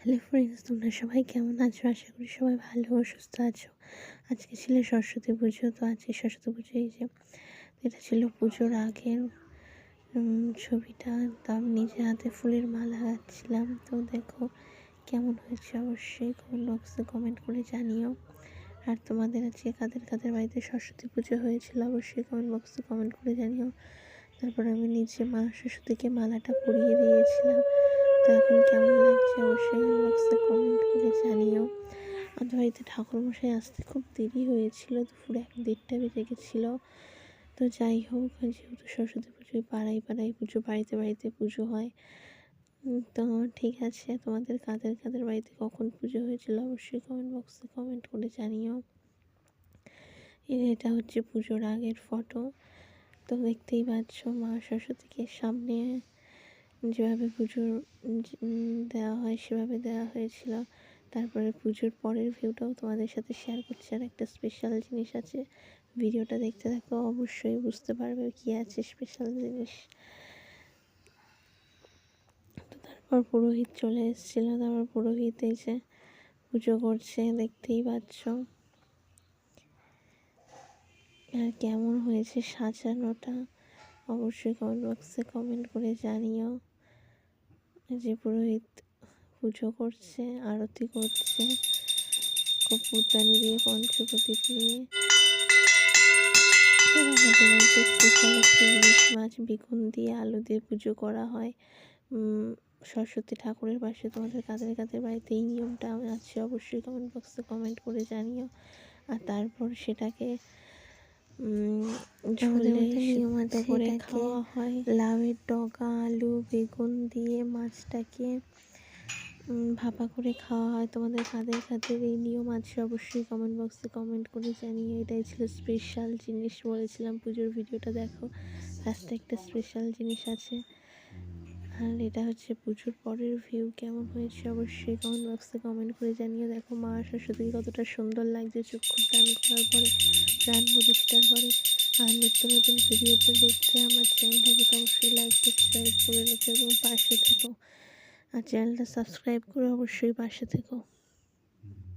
Hello friends তোমরা সবাই কেমন আছো? আশা করি সবাই ভালো ও সুস্থ আছো। আজকে ছিল সরস্বতী পুজো, তো আজকে সরস্বতী পুজো এই যে, এটা ছিল পুজোর আগের ছবিটা। তো আমি নিজে হাতে ফুলের মালা গাচ্ছিলাম তো দেখো কেমন হয়েছে অবশ্যই কমেন্ট বক্সে কমেন্ট করে জানিও। আর তোমাদের আজকে কাদের কাদের বাড়িতে সরস্বতী পুজো হয়েছিল অবশ্যই কমেন্ট বক্সে কমেন্ট করে জানিও। তারপর আমি নিজে মা সরস্বতীকে মালাটা পরিয়ে দিয়েছিলাম। তো এখন কেমন লাগছে অবশ্যই বক্সে কমেন্ট করে জানিও। আমাদের বাড়িতে ঠাকুরমশাই আসতে খুব দেরি হয়েছিল, দুপুর এক দেড়টা বেজে গেছিল। তো যাই হোক যেহেতু সরস্বতী পুজোয় পাড়ায় পাড়ায় পুজো, বাড়িতে বাড়িতে পুজো হয় তো ঠিক আছে, তোমাদের কাদের কাদের বাড়িতে কখন পুজো হয়েছিল অবশ্যই কমেন্ট বক্সে কমেন্ট করে জানিও। এটা হচ্ছে পুজোর আগের ফটো তো দেখতেই পাচ্ছ মা সরস্বতীকে সামনে যেভাবে পুজোর দেওয়া হয় সেভাবে দেওয়া হয়েছিল। তারপরে পুজোর পরের ভিউটাও তোমাদের সাথে শেয়ার করছি। আর একটা স্পেশাল জিনিস আছে, ভিডিওটা দেখতে থাকো, অবশ্যই বুঝতে পারবে কি আছে স্পেশাল জিনিস। তো তারপর পুরোহিত চলে এসেছিল। তারপর পুরোহিত এসে পুজো করছে, দেখতেই পাচ্ছ। আর কেমন হয়েছে সাজানোটা, অবশ্যই কমেন্ট বক্সে কমেন্ট করে জানিও। যে পুরোহিত পুজো করছে, আরতি করছে কপুরদানি দিয়ে পঞ্চপ্রদীপ নিয়ে ইলিশ মাছ বেগুন দিয়ে আলু দিয়ে পুজো করা হয়। সরস্বতী ঠাকুরের পাশে তোমাদের কাদের কাদের বাড়িতে এই নিয়মটা আছে অবশ্যই কমেন্ট বক্সে কমেন্ট করে জানিও। আর তারপর সেটাকে ঝোলে করে খাওয়া হয়। লাউয়ের ডগা আলু বেগুন দিয়ে মাছটাকে ভাপা করে খাওয়া হয়। তোমাদের কাদের কাদের এই নিয়ম আছে অবশ্যই কমেন্ট বক্সে কমেন্ট করে জানিয়ে এটাই ছিল স্পেশাল জিনিস বলেছিলাম পুজোর ভিডিওটা দেখো। লাস্টে একটা স্পেশাল জিনিস আছে। আর এটা হচ্ছে পুজোর পরের ভিউ কেমন হয়েছে অবশ্যই কমেন্ট বক্সে কমেন্ট করে জানিয়ে দেখো। মা সরস্বতীকে কতটা সুন্দর লাগছে চক্ষু দান করার পরে, প্রাণ প্রতিষ্ঠার পরে। আর নিত্য নতুন ভিডিওতে দেখতে আমার চ্যানেলটাকে অবশ্যই লাইক সাবস্ক্রাইব করে রেখো এবং পাশে থেকো। আর চ্যানেলটা সাবস্ক্রাইব করে অবশ্যই পাশে থেকো।